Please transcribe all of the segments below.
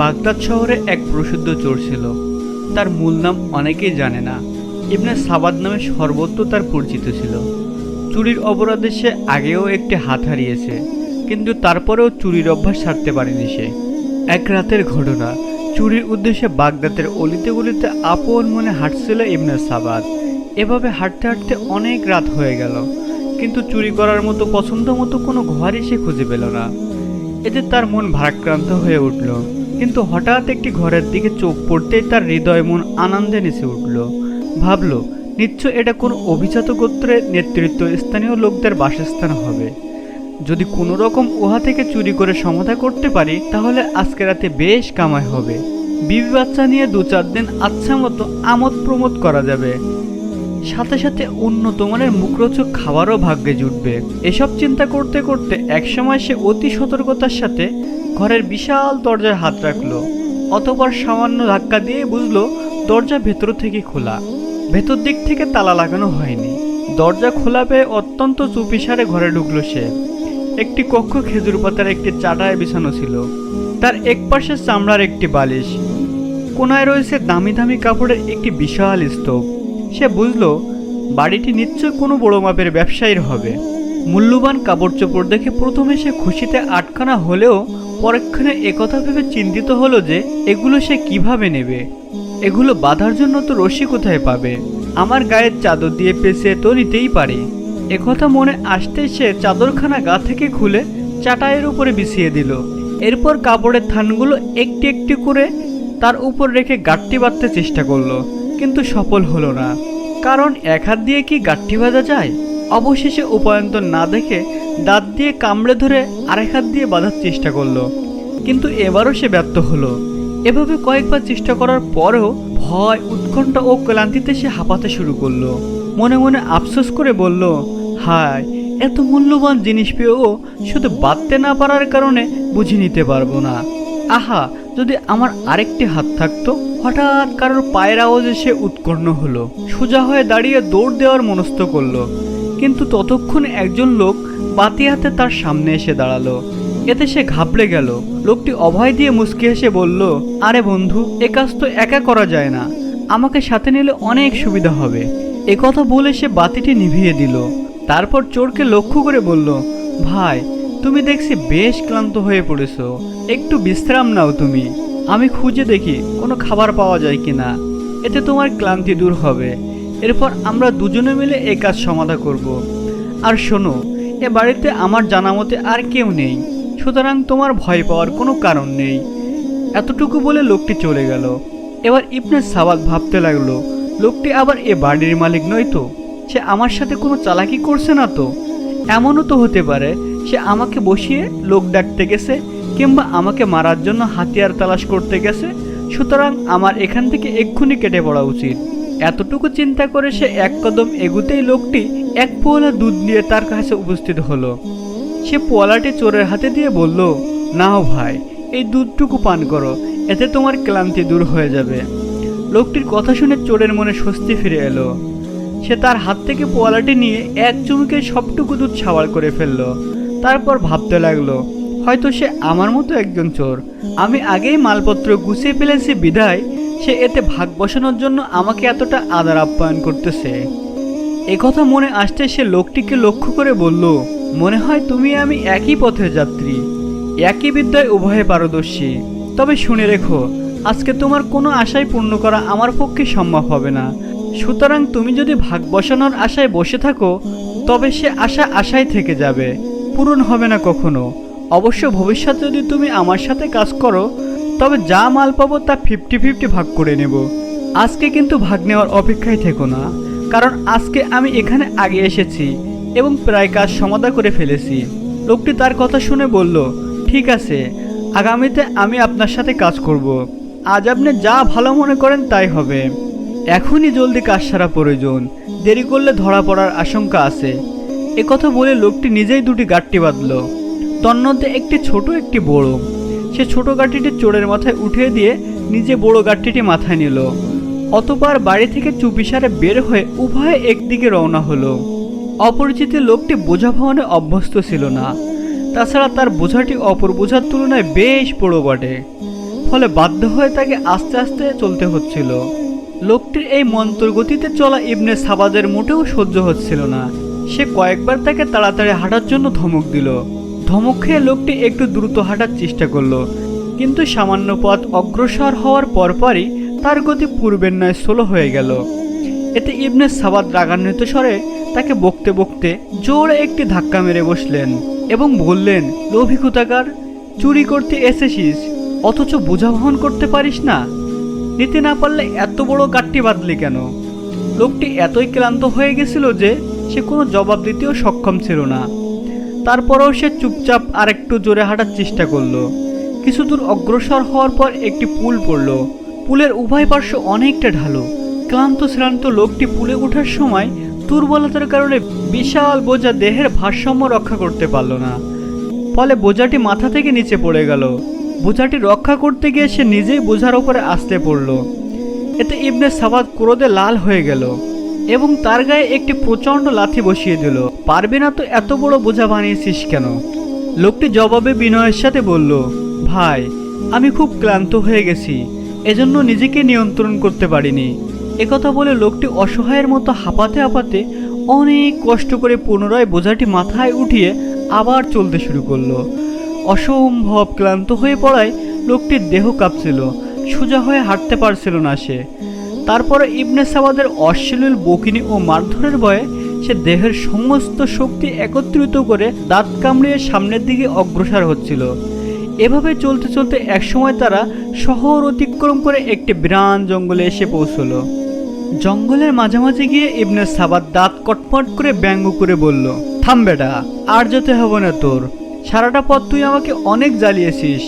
Baghdad শহরে এক প্রসিদ্ধ চোর ছিল। তার মূল নাম অনেকেই জানে না। ইবনে সাবাদ নামে সর্বত্র তার পরিচিত ছিল। চুরির অপরাধে সে আগেও একটি হাত হারিয়েছে, কিন্তু তারপরেও চুরির অভ্যাস ছাড়তে পারেনি সে। এক রাতের ঘটনা, চুরির উদ্দেশ্যে বাগদাদের অলিতে গলিতে আপন মনে হাঁটছিল ইবনে সাবাদ। এভাবে হাঁটতে হাঁটতে অনেক রাত হয়ে গেল, কিন্তু চুরি করার মতো পছন্দ মতো কোনো ঘরই সে খুঁজে পেল না। এতে তার মন ভারাক্রান্ত হয়ে উঠল। কিন্তু হঠাৎ একটি ঘরের দিকে চোখ পড়তেই তার হৃদয় মন আনন্দে নেচে উঠল। ভাবল, নিশ্চয় এটা কোনো অভিজাত গোত্রের নেতৃত্ব স্থানীয় লোকদের বাসস্থান হবে। যদি কোনো রকম উহা থেকে চুরি করে সমাধা করতে পারি, তাহলে আজকে রাতে বেশ কামাই হবে। বিবি বাচ্চা নিয়ে দু চার দিন আচ্ছা মতো আমোদ প্রমোদ করা যাবে। সাথে সাথে উন্নত মানের মুখরোচক খাবারও ভাগ্যে জুটবে। এসব চিন্তা করতে করতে একসময় সে অতি সতর্কতার সাথে ঘরের বিশাল দরজায় হাত রাখল, অতপর সামান্য ধাক্কা দিয়ে বুঝলো দরজা ভেতর থেকে খোলা। ভেতর দিক থেকে তালা লাগানো হয়নি। দরজা খোলা পেয়ে অত্যন্ত চুপিসারে ঘরে ঢুকলো সে। একটি কক্ষ খেজুর পাতার একটি চাটায় বিছানো ছিল। তার এক পাশে চামড়ার একটি বালিশ। কোনায় রয়েছে দামি দামি কাপড়ের একটি বিশাল স্তূপ। সে বুঝল, বাড়িটি নিশ্চয় কোনো বড় মাপের ব্যবসায়ীর হবে। মূল্যবান কাপড় চোপড় দেখে প্রথমে সে খুশিতে আটখানা হলেও পরক্ষণে একথা ভেবে চিন্তিত হলো যে, এগুলো সে কীভাবে নেবে? এগুলো বাঁধার জন্য তো রশি কোথায় পাবে? আমার গায়ের চাদর দিয়ে পেঁচে তো নিতেই পারে। একথা মনে আসতেই সে চাদরখানা গা থেকে খুলে চাটাইয়ের উপরে বিছিয়ে দিল। এরপর কাপড়ের থানগুলো একটি একটি করে তার উপর রেখে গাঁটটি বাঁধতে চেষ্টা করল। কিন্তু সফল হলো না। কারণ এক হাত দিয়ে কি গাঁটটি বাঁধা যায়? অবশেষে উপায়ন্তর না দেখে দাঁত দিয়ে কামড়ে ধরে আরেক হাত দিয়ে বাঁধার চেষ্টা করল। কিন্তু এবারও সে ব্যর্থ হলো। এভাবে কয়েকবার চেষ্টা করার পরেও ভয়, উৎকণ্ঠা ও ক্লান্তিতে সে হাঁপাতে শুরু করল। মনে মনে আফসোস করে বলল, হায়, এত মূল্যবান জিনিস পেয়েও শুধু বাঁধতে না পারার কারণে বুঝে নিতে পারব না। আহা যদি আমার আরেকটি হাত থাকতো, হঠাৎ কারোর পায়ের আওয়াজে সে উৎকর্ণ হলো, সোজা হয়ে দাঁড়িয়ে দৌড় দেওয়ার মনস্থ করল। কিন্তু ততক্ষণ একজন লোক বাতি হাতে তার সামনে এসে দাঁড়াল। এতে সে ঘাবড়ে গেল। লোকটি অভয় দিয়ে মুচকি হেসে বলল, আরে বন্ধু, এ কাজ তো একা করা যায় না। আমাকে সাথে নিলে অনেক সুবিধা হবে। একথা বলে সে বাতিটি নিভিয়ে দিল। তারপর চোরকে লক্ষ্য করে বলল, ভাই তুমি দেখছি বেশ ক্লান্ত হয়ে পড়েছো। একটু বিশ্রাম নাও তুমি। আমি খুঁজে দেখি কোনো খাবার পাওয়া যায় কি না এতে তোমার ক্লান্তি দূর হবে। এরপর আমরা দুজনে মিলে এই কাজ সমাধা করব। আর শোনো, এ বাড়িতে আমার জানা মতে আর কেউ নেই। সুতরাং তোমার ভয় পাওয়ার কোনো কারণ নেই। এতটুকু বলে লোকটি চলে গেল। এবার ইবনে সাবাদ ভাবতে লাগল, লোকটি আবার এ বাড়ির মালিক নয় তো? সে আমার সাথে কোনো চালাকি করছে না তো? এমনও তো হতে পারে সে আমাকে বসিয়ে লোক ডাকতে গেছে কিংবা আমাকে মারার জন্য হাতিয়ার তালাশ করতে গেছে। সুতরাং আমার এখান থেকে এক্ষুনি কেটে পড়া উচিত। এতটুকু চিন্তা করে সে এক কদম এগুতেই লোকটি এক পোয়ালা দুধ নিয়ে তার কাছে উপস্থিত হলো। সে পোয়ালাটি চোরের হাতে দিয়ে বলল, নাও ভাই, এই দুধটুকু পান করো, এতে তোমার ক্লান্তি দূর হয়ে যাবে। লোকটির কথা শুনে চোরের মনে স্বস্তি ফিরে এলো। সে তার হাত থেকে পোয়ালাটি নিয়ে এক চুমুকে সবটুকু দুধ সাবার করে ফেলল। তারপর ভাবতে লাগল, হয়তো সে আমার মতো একজন চোর। আমি আগেই মালপত্র গুছিয়ে ফেলেছি বিধায়, সে এতে ভাগ বসানোর জন্য আমাকে এতটা আদার আপ্যায়ন করতেছে। একথা মনে আসতে সে লোকটিকে লক্ষ্য করে বলল, মনে হয় তুমি আমি একই পথের যাত্রী, একই বিদ্যায় উভয়ে পারদর্শী। তবে শুনে রেখো, আজকে তোমার কোনো আশাই পূর্ণ করা আমার পক্ষে সম্ভব হবে না। সুতরাং তুমি যদি ভাগ বসানোর আশায় বসে থাকো, তবে সে আশা আশায় থেকে যাবে। পূরণ হবে না কখনো। অবশ্য ভবিষ্যতে যদি তুমি আমার সাথে কাজ করো, তবে যা মাল পাবো তা ফিফটি ফিফটি ভাগ করে নেব। আজকে কিন্তু ভাগ নেওয়ার অপেক্ষায় থেকো না, কারণ আজকে আমি এখানে আগে এসেছি এবং প্রায় কাজ সমাধা করে ফেলেছি। লোকটি তার কথা শুনে বলল, ঠিক আছে, আগামীতে আমি আপনার সাথে কাজ করব। আজ আপনি যা ভালো মনে করেন তাই হবে। এখনই জলদি কাজ সারা প্রয়োজন। দেরি করলে ধরা পড়ার আশঙ্কা আছে। একথা বলে লোকটি নিজেই দুটি গাঁটটি বাঁধল। তন্মধ্যে একটি ছোট, একটি বড়। সে ছোট গাঁটটিটি চোরের মাথায় উঠিয়ে দিয়ে নিজে বড় গাঁটটিটি মাথায় নিল। অতবার বাড়ি থেকে চুপিসারে বের হয়ে উভয়ে একদিকে রওনা হলো। অপরিচিত লোকটি বোঝা ভবনে অভ্যস্ত ছিল না। তাছাড়া তার বোঝাটি অপর বোঝার তুলনায় বেশ বড় বটে। ফলে বাধ্য হয়ে তাকে আস্তে আস্তে চলতে হচ্ছিল। লোকটির এই মন্ত্র গতিতে চলা ইবনে সাবাদের মোটেও সহ্য হচ্ছিল না। সে কয়েকবার তাকে তাড়াতাড়ি হাঁটার জন্য ধমক দিল। ধমক খেয়ে লোকটি একটু দ্রুত হাঁটার চেষ্টা করল, কিন্তু সামান্য পথ অগ্রসর হওয়ার পরপরই তার গতি পূর্বের নয় স্লো হয়ে গেল। এতে ইবনে সাবাদ রাগান্বিত স্বরে তাকে বকতে বকতে জোরে একটি ধাক্কা মেরে বসলেন এবং বললেন, লোভী কুতাকার, চুরি করতে এসেছিস, অথচ বোঝা বহন করতে পারিস না। নিতে না পারলে এত বড় গাঠটি বাঁধলি কেন? লোকটি এতই ক্লান্ত হয়ে গেছিল যে সে কোনো জবাব দিতেও সক্ষম ছিল না। তারপরেও সে চুপচাপ আর একটু জোরে হাঁটার চেষ্টা করল। কিছু দূর অগ্রসর হওয়ার পর একটি পুল পড়ল। পুলের উভয় পার্শ্ব অনেকটা ঢালো। ক্লান্ত শ্রান্ত লোকটি পুলে ওঠার সময় দুর্বলতার কারণে বিশাল বোঝা দেহের ভারসাম্য রক্ষা করতে পারল না। ফলে বোঝাটি মাথা থেকে নিচে পড়ে গেল। বোঝাটি রক্ষা করতে গিয়ে সে নিজেই বোঝার ওপরে আসতে পড়ল। এতে ইবনে সাবাদ ক্রোধে লাল হয়ে গেল। এবং তার গায়ে একটি প্রচণ্ড লাথি বসিয়ে দিল। পারবে না তো এত বড় বোঝা বানিয়েছিস কেন? লোকটি জবাবে বিনয়ের সাথে বলল, ভাই, আমি খুব ক্লান্ত হয়ে গেছি। এজন্য নিজেকে নিয়ন্ত্রণ করতে পারিনি। একথা বলে লোকটি অসহায়ের মতো হাঁপাতে হাঁপাতে অনেক কষ্ট করে পুনরায় বোঝাটি মাথায় উঠিয়ে আবার চলতে শুরু করল। অসম্ভব ক্লান্ত হয়ে পড়ায় লোকটির দেহ কাঁপছিল। সোজা হয়ে হাঁটতে পারছিল না সে। তারপরে ইবনে সাবাদের অশ্লীল বকিনি ও মারধরের ভয়ে সে দেহের সমস্ত শক্তি একত্রিত করে দাঁত কামড়িয়ে সামনের দিকে অগ্রসর হচ্ছিল। এভাবে চলতে চলতে একসময় তারা শহর অতিক্রম করে একটি বিরান জঙ্গলে এসে পৌঁছল। জঙ্গলের মাঝামাঝি গিয়ে ইবনে সাবাদ দাঁত কটমট করে ব্যঙ্গ করে বলল, থাম বেটা, আর যেতে হবে না তোর। সারাটা পথ তুই আমাকে অনেক জ্বালিয়েছিস।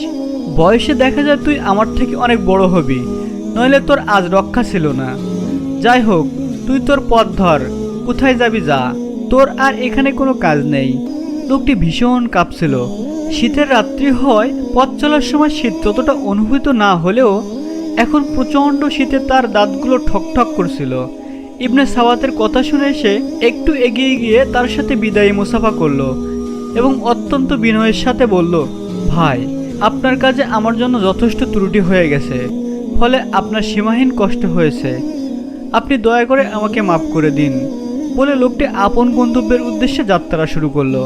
বয়সে দেখা যায় তুই আমার থেকে অনেক বড় হবি। নইলে তোর আজ রক্ষা ছিল না। যাই হোক, তুই তোর পথ ধর, কোথায় যাবি যা। তোর আর এখানে কোনো কাজ নেই। লোকটি ভীষণ কাঁপছিল। শীতের রাত্রি হওয়ায় পথ চলার সময় শীত ততটা অনুভূত না হলেও এখন প্রচণ্ড শীতে তার দাঁতগুলো ঠকঠক করছিল। ইবনে সাওয়াতের কথা শুনে সে একটু এগিয়ে গিয়ে তার সাথে বিদায়ী মুসাফা করল এবং অত্যন্ত বিনয়ের সাথে বলল, ভাই, আপনার কাজে আমার জন্য যথেষ্ট ত্রুটি হয়ে গেছে। ফলে আপনার সীমাহীন কষ্ট হয়েছে। আপনি দয়া করে আমাকে মাফ করে দিন, বলে লোকটি আপন গন্তব্যের উদ্দেশ্যে যাত্রা শুরু করল।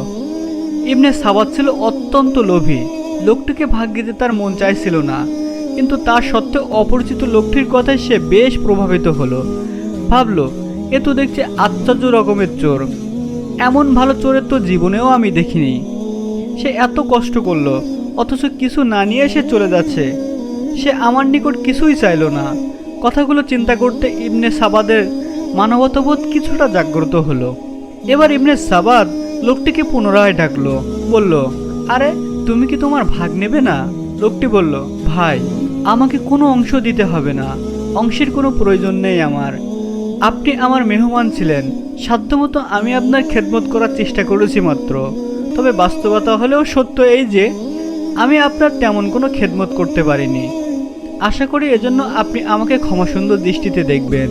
ইবনে সাবাদ ছিল অত্যন্ত লোভী। লোকটিকে ভাগ দিতে তার মন চাইছিল না, কিন্তু তা সত্ত্বেও অপরিচিত লোকটির কথায় সে বেশ প্রভাবিত হলো। ভাবল, এ তো দেখছি আশ্চর্য রকমের চোর। এমন ভালো চোরের তো জীবনেও আমি দেখিনি। সে এত কষ্ট করল, অথচ কিছু না নিয়ে সে চলে যাচ্ছে। সে আমার নিকট কিছুই চাইলো না। কথাগুলো চিন্তা করতে ইবনে সাবাদের মানবতাবোধ কিছুটা জাগ্রত হলো। এবার ইবনে সাবাদ লোকটিকে পুনরায় ডাকলো, বলল, আরে, তুমি কি তোমার ভাগ নেবে না? লোকটি বলল, ভাই, আমাকে কোনো অংশ দিতে হবে না। অংশের কোনো প্রয়োজন নেই আমার। আপনি আমার মেহমান ছিলেন। সাধ্যমতো আমি আপনার খেদমত করার চেষ্টা করেছি মাত্র। তবে বাস্তবতা হলেও সত্য এই যে, আমি আপনার তেমন কোনো খেদমত করতে পারিনি। আশা করি এজন্য আপনি আমাকে ক্ষমাসুন্দর দৃষ্টিতে দেখবেন।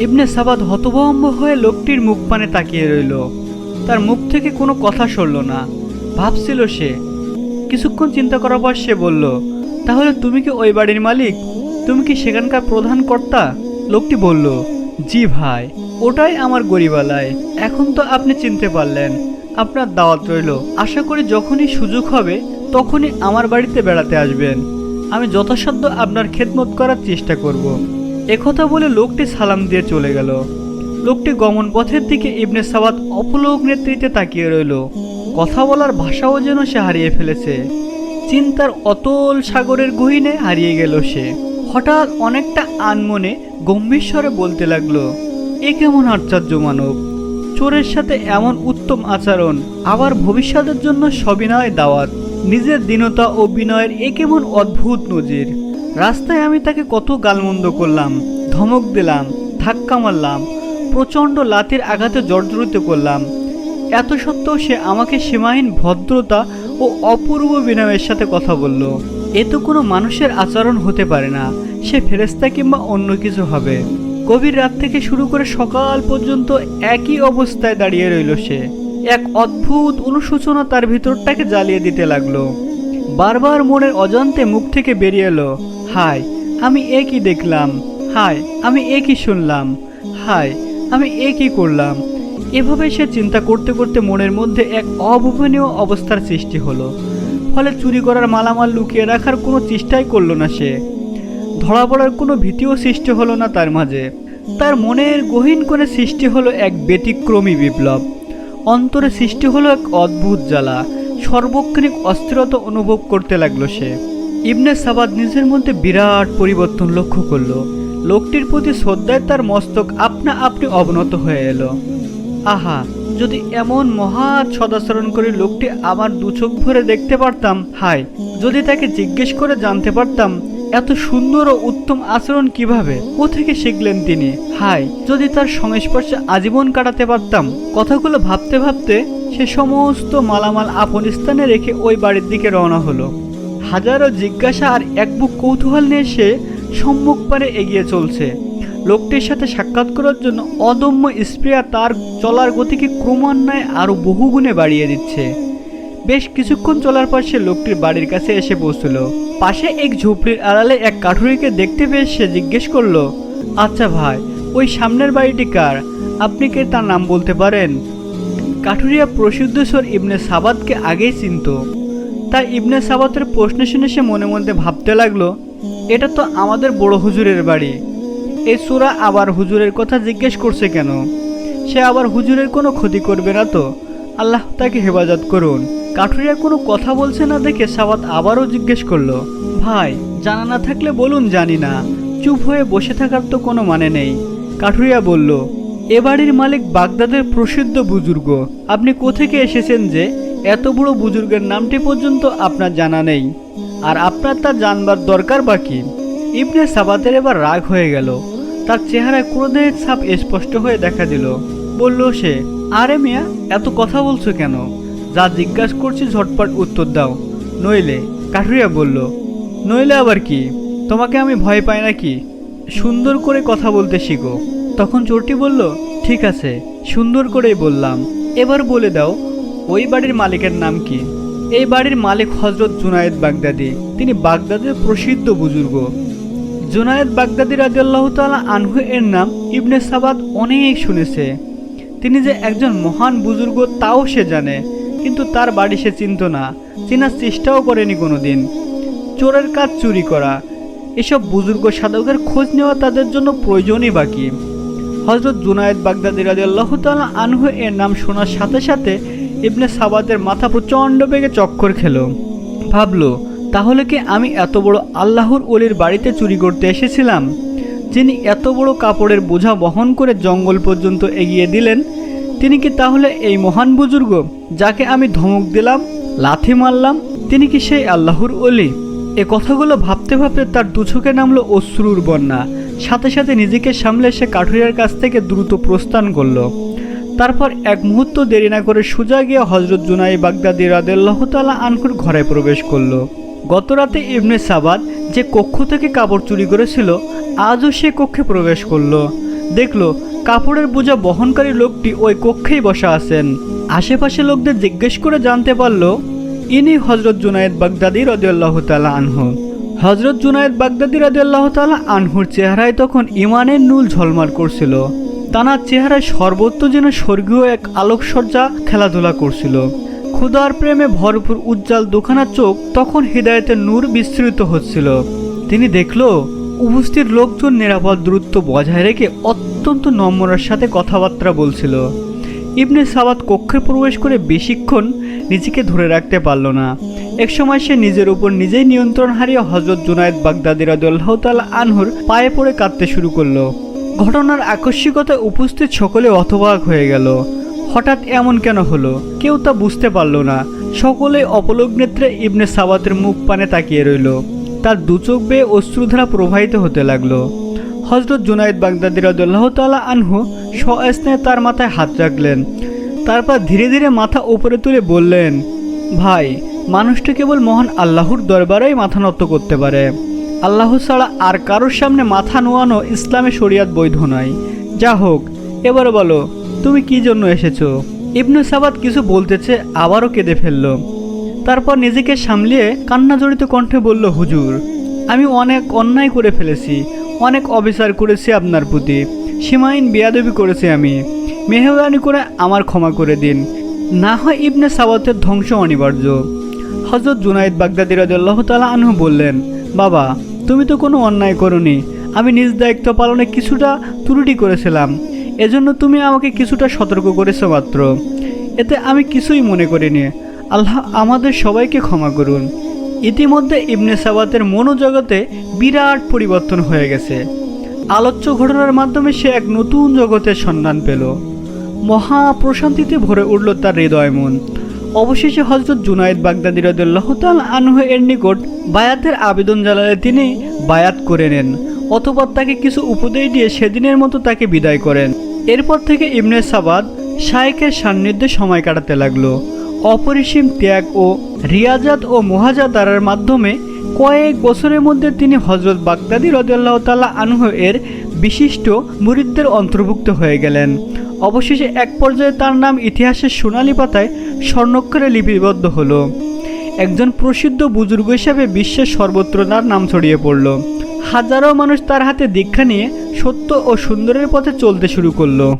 ইবনে সাবাদ হতভম্ব হয়ে লোকটির মুখ পানে তাকিয়ে রইল। তার মুখ থেকে কোনো কথা সরল না। ভাবছিল সে। কিছুক্ষণ চিন্তা করার পর সে বলল, তাহলে তুমি কি ওই বাড়ির মালিক? তুমি কি সেখানকার প্রধান কর্তা? লোকটি বলল, জি ভাই, ওটাই আমার গরিবালায়। এখন তো আপনি চিনতে পারলেন। আপনার দাওয়াত রইল। আশা করি যখনই সুযোগ হবে, তখনই আমার বাড়িতে বেড়াতে আসবেন। আমি যথাসাধ্য আপনার খেদমত করার চেষ্টা করব। একথা বলে লোকটি সালাম দিয়ে চলে গেল। লোকটি গমন পথের দিকে ইবনে সাবাদ অপলোক নেতৃত্বে তাকিয়ে রইল। কথা বলার ভাষাও যেন সে হারিয়ে ফেলেছে। চিন্তার অতল সাগরের গহীনে হারিয়ে গেল সে। হঠাৎ অনেকটা আনমনে গম্ভীর স্বরে বলতে লাগল, এ কেমন আশ্চর্য মানব। চোরের সাথে এমন উত্তম আচরণ, আবার ভবিষ্যতের জন্য সবিনয় দাওয়াত। নিজের দীনতা ও বিনয়ের এ কেমন অদ্ভুত নজির। রাস্তায় আমি তাকে কত গালমন্দ করলাম, ধমক দিলাম, ধাক্কা মারলাম, প্রচণ্ড লাথির আঘাতে জর্জরিত করলাম। এত সত্ত্বেও সে আমাকে সীমাহীন ভদ্রতা ও অপূর্ব বিনয়ের সাথে কথা বলল। এ তো কোনো মানুষের আচরণ হতে পারে না, সে ফেরেস্তা কিংবা অন্য কিছু হবে। গভীর রাত থেকে শুরু করে সকাল পর্যন্ত একই অবস্থায় দাঁড়িয়ে রইল সে। এক অদ্ভুত অনুশোচনা তার ভিতরটাকে জ্বালিয়ে দিতে লাগল। বারবার মনের অজান্তে মুখ থেকে বেরিয়ে এলো। হায় আমি এ কি দেখলাম? হায় আমি এ কি শুনলাম? হায় আমি এ করলাম? এভাবে সে চিন্তা করতে করতে মনের মধ্যে এক অভাবনীয় অবস্থার সৃষ্টি হলো। ফলে চুরি করার মালামাল লুকিয়ে রাখার কোনো চেষ্টাই করল না সে। ধরা পড়ার কোনো ভীতিও সৃষ্টি হলো না তার মাঝে। তার মনের গহীন করে সৃষ্টি হলো এক ব্যতিক্রমী বিপ্লব। অন্তরে সৃষ্টি হলো এক অদ্ভুত জ্বালা। সর্বক্ষণিক অস্থিরতা অনুভব করতে লাগল সে। ইবনে সাবাদ নিজের মধ্যে বিরাট পরিবর্তন লক্ষ্য করল। লোকটির প্রতি শ্রদ্ধায় তার মস্তক আপনা আপনি অবনত হয়ে এলো। আহা, যদি এমন মহা সদাচরণ করে লোকটি আমার দু চোখ ভরে দেখতে পারতাম, হায়, যদি তাকে জিজ্ঞেস করে জানতে পারতাম এত সুন্দর ও উত্তম আচরণ কীভাবে? ও থেকে শিখলেন তিনি? হাই যদি তার সংস্পর্শে আজীবন কাটাতে পারতাম, কথাগুলো ভাবতে ভাবতে সে সমস্ত মালামাল আপন স্থানে রেখে ওই বাড়ির দিকে রওনা হলো। হাজারো জিজ্ঞাসা আর এক বুক কৌতূহল নিয়ে সে সম্মুখ পারে এগিয়ে চলছে। লোকটির সাথে সাক্ষাৎ করার জন্য অদম্য স্প্রেয়া তার চলার গতিকে ক্রমান্বয়ে আরও বহুগুণে বাড়িয়ে দিচ্ছে। বেশ কিছুক্ষণ চলার পর সে লোকটির বাড়ির কাছে এসে পৌঁছল। পাশে এক ঝুপড়ির আড়ালে এক কাঠুরিকে দেখতে পেয়ে সে জিজ্ঞেস করল আচ্ছা ভাই, ওই সামনের বাড়িটি কার? আপনি কি তার নাম বলতে পারেন? কাঠুরিয়া প্রসিদ্ধেশ্বর ইবনে সাবাদকে আগেই চিনত। তাই ইবনে সাবাতের প্রশ্ন শুনে সে মনে মধ্যে ভাবতে লাগল, এটা তো আমাদের বড় হুজুরের বাড়ি। এই সুরা আবার হুজুরের কথা জিজ্ঞেস করছে কেন? সে আবার হুজুরের কোনো ক্ষতি করবে না তো? আল্লাহ তাকে হেফাজত করুন। কাঠুরিয়া কোনো কথা বলছে না দেখে সাবাত আবারও জিজ্ঞেস করল, ভাই, জানা না থাকলে বলুন, জানি না। চুপ হয়ে বসে থাকার তো কোনো মানে নেই। কাঠুরিয়া বলল, এ বাড়ির মালিক বাগদাদের প্রসিদ্ধ বুজুর্গ। আপনি কোথেকে এসেছেন যে এত বড় বুজুর্গের নামটি পর্যন্ত আপনার জানা নেই? আর আপনার তা জানবার দরকার বাকি? ইবনে সাবাতের এবার রাগ হয়ে গেল। তার চেহারায় ক্রোধের ছাপ স্পষ্ট হয়ে দেখা দিল। বলল সে, আরে মিয়া, এত কথা বলছো কেন? যা জিজ্ঞাসা করছি ঝটপট উত্তর দাও। নইলে কাঠুরিয়া বলল, নইলে আবার কি? তোমাকে আমি ভয় পাই নাকি? সুন্দর করে কথা বলতে শিখো। তখন চোরটি বলল, ঠিক আছে, সুন্দর করেই বললাম। এবার বলে দাও, ওই বাড়ির মালিকের নাম কি? এই বাড়ির মালিক হজরত জুনায়েদ বাগদাদি। তিনি বাগদাদের প্রসিদ্ধ বুজুর্গ। জুনায়েদ বাগদাদি রাজিয়াল্লাহ তালা আনহু এর নাম ইবনে সাবাদ অনেক শুনেছে। তিনি যে একজন মহান বুজুর্গ, তাও সে জানে। কিন্তু তার বাড়ি সে চিনত না। চেনার চেষ্টাও করেনি কোনোদিন। চোরের কাজ চুরি করা। এসব বুজুর্গ সাধকের খোঁজ নেওয়া তাদের জন্য প্রয়োজনই বাকি। হজরত জুনায়েদ বাগদাদি রাজিয়াল্লাহ তালা আনহু এর নাম শোনার সাথে সাথে ইবনে সাবাদের মাথা প্রচণ্ড বেগে চক্কর খেলো। ভাবলো, তাহলে কি আমি এত বড় আল্লাহর অলির বাড়িতে চুরি করতে এসেছিলাম? যিনি এত বড় কাপড়ের বোঝা বহন করে জঙ্গল পর্যন্ত এগিয়ে দিলেন তিনি কি তাহলে এই মহান বুজুর্গ, যাকে আমি ধমক দিলাম, লাথি মারলাম? তিনি কি সেই আল্লাহর অলি এ কথাগুলো ভাবতে ভাবতে তার দুচোখে নামলো অশ্রুর বন্যা। সাথে সাথে নিজেকে সামলে সে কাঠুরিয়ার কাছ থেকে দ্রুত প্রস্থান করল। তারপর এক মুহূর্ত দেরি না করে সোজা গিয়ে হজরত জুনাই বাগদাদি রাদেল্লাহ তালা আনহুর ঘরে প্রবেশ করল। গতরাতে ইবনে সাবাদ যে কক্ষ থেকে কাপড় চুরি করেছিল, আজও সে কক্ষে প্রবেশ করল। দেখল কাপড়ের বোঝা বহনকারী লোকটি ওই কক্ষেই বসা আছেন। আশেপাশে লোকদের জিজ্ঞেস করে জানতে পারল, ইনি হজরত জুনায়েদ বাগদাদি রদিয়াল্লাহ তালা আনহু। হজরত জুনায়েদ বাগদাদি রাদিয়াল্লাহু তাআলা আনহুর চেহারায় তখন ইমানের নুল ঝলমার করছিল। তানার চেহারায় সর্বত্র যেন স্বর্গীয় এক আলোকসজ্জা খেলাধুলা করছিল। ক্ষুধার প্রেমে ভরপুর উজ্জ্বল দুখানা চোখ তখন হৃদয়তে নূর বিস্তৃত হচ্ছিল। তিনি দেখল উপস্থিত লোকজন নিরাপদ দূরত্ব বজায় রেখে অত্যন্ত নম্রতার সাথে কথাবার্তা বলছিল। ইবনে সাবাদ কক্ষে প্রবেশ করে বেশিক্ষণ নিজেকে ধরে রাখতে পারল না। একসময় সে নিজের উপর নিজেই নিয়ন্ত্রণ হারিয়ে হজরত জুনায়েদ বাগদাদি রাদিয়াল্লাহ তাআলা আনহুর পায়ে পড়ে কাঁদতে শুরু করল। ঘটনার আকস্মিকতায় উপস্থিত সকলে অথবাক হয়ে গেল। হঠাৎ এমন কেন হলো? কেউ তা বুঝতে পারল না। সকলে অপলক নেত্রে ইবনে সাবাতের মুখ পানে তাকিয়ে রইল। তার দুচোখ বেয়ে অশ্রুধারা প্রবাহিত হতে লাগল। হজরত জুনাইদ বাগদাদি রাদিয়াল্লাহু তাআলা আনহু স্বস্নেহে তার মাথায় হাত রাখলেন। তারপর ধীরে ধীরে মাথা উপরে তুলে বললেন, ভাই, মানুষটা কেবল মহান আল্লাহর দরবারেই মাথা নত করতে পারে। আল্লাহ ছাড়া আর কারোর সামনে মাথা নোয়ানো ইসলামে শরিয়াত বৈধ নয়। যা হোক এবার বলো, তুমি কি জন্য এসেছ? ইবনু সাবাদ কিছু বলতেছে, আবারও কেঁদে ফেলল। তারপর নিজেকে সামলিয়ে কান্না জড়িত কণ্ঠে বলল, হুজুর, আমি অনেক অন্যায় করে ফেলেছি, অনেক অবিচার করেছি আপনার প্রতি। সীমাহীন বেয়াদবি করেছি আমি। মেহরবানি করে আমার ক্ষমা করে দিন। না হয় ইবনে সাবাতের ধ্বংস অনিবার্য। হজরত জুনাইদ বাগদাদি রাজল্লাহ তালা আনহু বললেন, বাবা, তুমি তো কোনো অন্যায় করনি। আমি নিজ দায়িত্ব পালনে কিছুটা ত্রুটি করেছিলাম। এজন্য তুমি আমাকে কিছুটা সতর্ক করেছ মাত্র। এতে আমি কিছুই মনে করিনি। আল্লাহ আমাদের সবাইকে ক্ষমা করুন। ইতিমধ্যে ইবনে সাবাতের মনোজগতে বিরাট পরিবর্তন হয়ে গেছে। আলোচ্য ঘটনার মাধ্যমে সে এক নতুন জগতের সন্ধান পেল। মহা প্রশান্তিতে ভরে উঠল তার হৃদয় মন। অবশেষে হজরত জুনাইদ বাগদাদি রদুল্লাহ তাল আনহু এর নিকট বায়াতের আবেদন জানালে তিনি বায়াত করে নেন অতপর তাকে কিছু উপদেশ দিয়ে সেদিনের মতো তাকে বিদায় করেন। এরপর থেকে ইবনে সাবাদ শায়েকের সান্নিধ্যে সময় কাটাতে লাগল। অপরিসীম ত্যাগ ও রিয়াজাত ও মোহাজাদারার মাধ্যমে কয়েক বছরের মধ্যে তিনি হজরত বাগদাদি রদুল্লাহ তাল্লাহ আনহু এর বিশিষ্ট মুরিদদের অন্তর্ভুক্ত হয়ে গেলেন। অবশেষে এক পর্যায়ে তার নাম ইতিহাসের সোনালী পাতায় স্বর্ণক্ষরে লিপিবদ্ধ হলো। একজন প্রসিদ্ধ বুজুর্গ হিসাবে বিশ্বের সর্বত্র তার নাম ছড়িয়ে পড়ল। হাজারো মানুষ তার হাতে দীক্ষা নিয়ে সত্য ও সুন্দরের পথে চলতে শুরু করল।